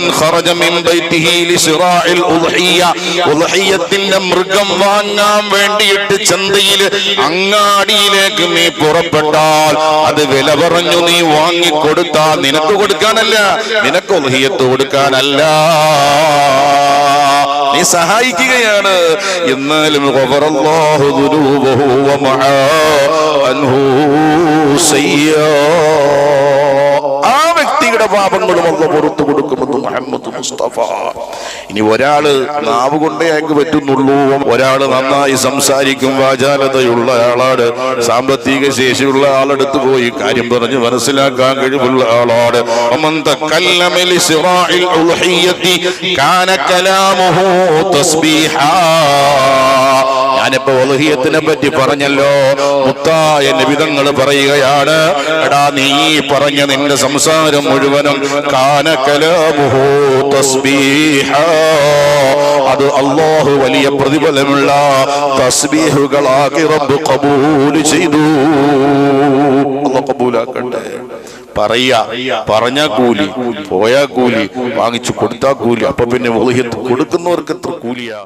മൻ من بيته لشراء ഉദ്ഹിയ. ഉദ്ഹിയത്തിന്റെ മൃഗം വാങ്ങാൻ വേണ്ടിയിട്ട് ചന്തയിൽ അങ്ങാടിയിലേക്ക് നീ പുറപ്പെട്ടാൽ അത് വില പറഞ്ഞു നീ വാങ്ങി കൊടുത്താൽ നിനക്ക് കൊടുക്കാനല്ല നിനക്ക് ഉദ്ഹിയത്ത് കൊടുക്കാനല്ല. നീ സഹായിക്കുകയാണ്. എന്നാലും ആ വ്യക്തിയുടെ പാപങ്ങളും അല്ല പുറത്തു കൊടുക്കുമെന്ന് മുഹമ്മദ് മുസ്തഫ. ഇനി ഒരാൾ നാവ് കൊണ്ടേ അയക്ക് പറ്റുന്നുള്ളൂ. ഒരാൾ നന്നായി സംസാരിക്കും വാചാലതയുള്ള ആളാണ്. സാമ്പത്തിക ശേഷിയുള്ള ആളെടുത്ത് പോയി കാര്യം പറഞ്ഞ് മനസ്സിലാക്കാൻ കഴിവുള്ള ആളാണ്. കാന കലാമുഹു തസ്ബീഹാ. ഞാനിപ്പോ വലഹിയത്തിനെ പറ്റി പറഞ്ഞല്ലോ. മുത്തായ നിബിതങ്ങൾ പറയുകയാണ് എടാ നീ പറഞ്ഞ നിന്റെ സംസാരം മുഴുവനും കാനക്കല അത് അള്ളാഹു വലിയ പ്രതിഫലമുള്ള തസ്ബീഹുകളാക്കി റബ്ബ് കബൂൽ ചെയ്തു. കബൂലാക്കട്ടെ. പറയാ പറഞ്ഞ കൂലി പോയാ കൂലി വാങ്ങിച്ചു കൊടുത്താ കൂലി. അപ്പൊ പിന്നെ കൊടുക്കുന്നവർക്ക് എത്ര കൂലിയാ?